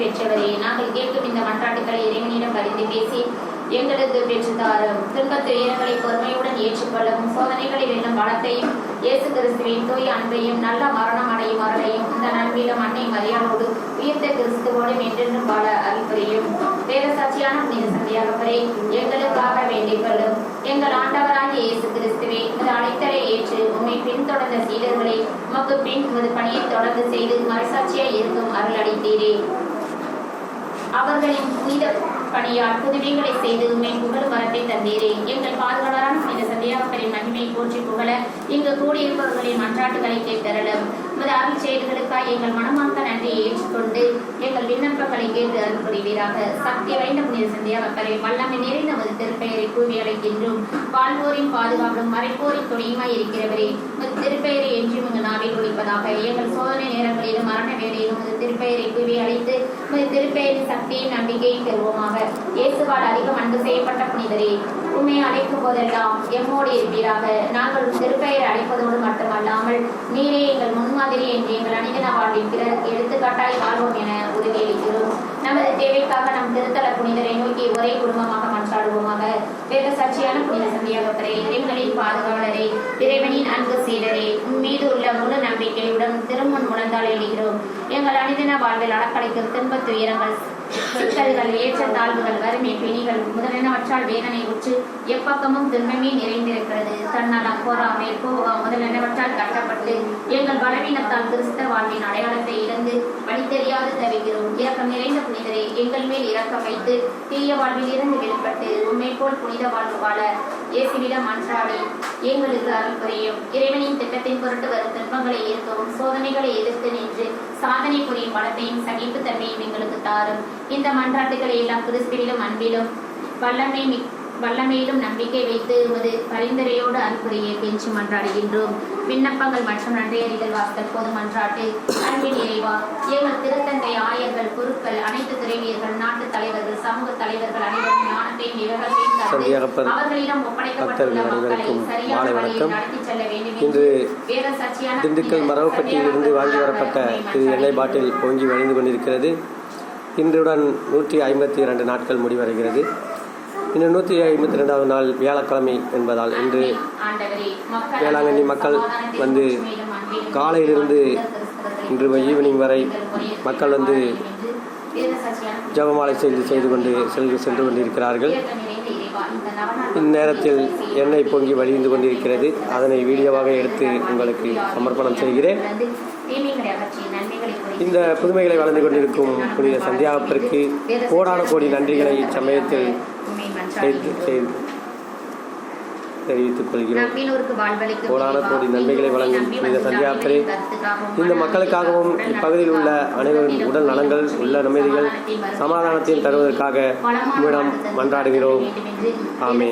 பெற்றவரே நாங்கள் கேட்கும் இந்த மன்றாட்டுகளை இறைவனிடம் பரிந்து பேசி எங்களுக்கு பெற்றுத்தாரும் துன்பத் துயரங்களை பொறுமையுடன் ஏற்றுக்கொள்ளவும் சோதனைகளை வெல்லும் பலத்தையும் இயேசு கிறிஸ்துவின் தூய் அன்பையும் நல்ல மரணம் அடையும் அருளையும் இந்த நன்மையிலும் அன்னை மரியாதோடு உயிர்த்த கிறிஸ்துவோடும் என்றென்றும் வாழ அறிவுரையும் வேத சாட்சியான புனித சந்தியாகவரே எங்களுக்காக வேண்டிக் கொள்ளும். எங்கள் ஆண்டவராகிய இயேசு கிறிஸ்துவே உமது அழைத்தலை ஏற்று உண்மை பின்தொடர்ந்த சீடர்களை உமக்கு பின் உமது பணியை தொடர்ந்து செய்து மறுசாட்சியாய் இருக்கும் அருள் அடைத்தீரே அவர்களின் புனித பணியால் புதுமைகளை செய்து உண்மை புகழ் வரத்தை தந்தீரே. எங்கள் பாதுகாவலரான புனித சந்தியாகப்பரின் மகிமை போற்றி புகழ இங்கு கூடியிருப்பவர்களின் மன்றாட்டுகளை கேட்டரலும் உமது அருள் செயல்களுக்காய் எங்கள் மனமார்ந்த நன்றியை ஏற்றுக்கொண்டு எங்கள் விண்ணப்பங்களை கேட்டு அருள் புரிவீராக சக்தி வாய்ந்த புனித சந்தியாகப்பரை வல்லமை நிறைந்த உமது திருப்பெயரை கூவி அழைக்கின்றோம். வாழ்வோரின் பாதுகாப்பும் மறைப்போரின் துணையுமாய் இருக்கிறவரே உமது திருப்பெயரை என்றும் உங்கள் நாவில் ஒழிப்பதாக எங்கள் சோதனை நேரங்களிலும் மரண வேலையிலும் உமது திருப்பெயரை குவி அழைத்து உமது திருப்பெயரின் சக்தியும் நம்பிக்கையும் பெறுவோமாக. இயேசுவால் அதிகம் அன்பு செய்யப்பட்ட புனிதரே உண்மை அழைக்கும் போதெல்லாம் எம்மோடு இருப்பீராக. நாங்கள் திருப்பெயர் அழைப்பதோடு மட்டுமல்லாமல் நீரே எங்கள் முன்மாதிரி என்று எங்கள் அணிதன வாழ்வில் பிறருக்கு எடுத்துக்காட்டாய் வாழ்வோம் என உதவி தேவைக்காக நம் திருத்தல புனிதரை நோக்கி ஒரே குடும்பமாக மன்றாடுவோமாக. வேத சாட்சியான புனித சந்தியாகப்பரே இறைவனின் பாதுகாவலரே இறைவனின் அன்பு சீடரே உன் மீது உள்ள முழு நம்பிக்கையுடன் திருமண் முழந்தால் எழுகிறோம். எங்கள் அணிதின வாழ்வில் அடக்கடைக்கும் துன்பத் துயரங்கள் சிக்கல்கள் ஏற்ற தாழ்வுகள் வறுமை பிணிகள் முதலெனவற்றால் வேதனை உற்று எப்பக்கமும் துன்பமே நிறைந்திருக்கிறது. தன்னலம் போராமை கோபம் முதலெனவற்றால் கட்டப்பட்டு எங்கள் பலவீனத்தால் கிறிஸ்த வாழ்வின் அடையாளத்தை இழந்து வழி தெரியாது தவிக்கிறோம். இரக்கம் நிறைந்த புனிதரை எங்கள் மேல் இரக்கம் வைத்து தீய வாழ்வில் இருந்து வெளிப்பட்டு உண்மை போல் புனித வாழ்வு வாழ இயேசுவிடம் அன்றாடி எங்களுக்கு அருள் புரியும். இறைவனின் திட்டத்தின் பொருட்டு வரும் துன்பங்களை ஏற்கவும் சோதனைகளை எதிர்த்து நின்று சாதனை புரியும் பலத்தையும் சகிப்புத்தன்மையும் எங்களுக்கு தாரும். இந்த மன்றாட்டுகளை எல்லாம் கிறிஸ்துவிலும் அன்பிலும் வல்லமை மிக்- வல்லமையிலும் நம்பிக்கை வைத்து உமது பரிந்துரையோடு அன்புரிய கெஞ்சி மன்றாடுகின்றோம். விண்ணப்பங்கள் மற்றும் நன்றியறிதல் வாசல் போது மன்றாட்டு. அன்பின் இறைவா எங்கள் திருத்தந்தை ஆயர்கள் குருக்கள் அனைத்து துறைவியர்கள் நாட்டு தலைவர்கள் சமூக தலைவர்கள் அனைவரும் ஞானத்தையும் விவரத்தையும் அவர்களிடம் ஒப்படைக்கப்பட்டுள்ள மக்களை சரியான வழியில் செல்ல வேண்டும் என்று திண்டுக்கல் மரவப்பட்டியிலிருந்து வாங்கி வரப்பட்ட திரு எண்ணெய் பாட்டில் பொங்கி வழிந்து கொண்டிருக்கிறது. இன்றுடன் நூற்றி ஐம்பத்தி இரண்டு நாட்கள் முடிவடைகிறது. இன்னும் நூற்றி ஐம்பத்தி ரெண்டாவது நாள் வியாழக்கிழமை என்பதால் இன்று வேளாங்கண்ணி மக்கள் வந்து காலையிலிருந்து இன்று ஈவினிங் வரை மக்கள் வந்து ஜெபமாலை செய்து செய்து கொண்டு சென்று சென்று கொண்டிருக்கிறார்கள். இந்த இந்நேரத்தில் எண்ணெய் பொங்கி வழிந்து கொண்டிருக்கிறது. அதனை வீடியோவாக எடுத்து உங்களுக்கு சமர்ப்பணம் செய்கிறேன். இந்த புதுமைகளை வளர்ந்து கொண்டிருக்கும் புனித சந்தியாகப்பருக்கு கோடான கோடி நன்றிகளை இச்சமயத்தில் செய்து தெரிவித்துக் கொள்கிறோம். கோடான கோடி நன்மைகளை வழங்கும் வந்து சந்தியாத்திரை இந்த மக்களுக்காகவும் இப்பகுதியில் உள்ள அனைவரின் உடல் நலங்கள் உள்ள நிம்மதிகள் சமாதானத்தையும் தருவதற்காக உம்மிடம் மன்றாடுகிறோம். ஆமே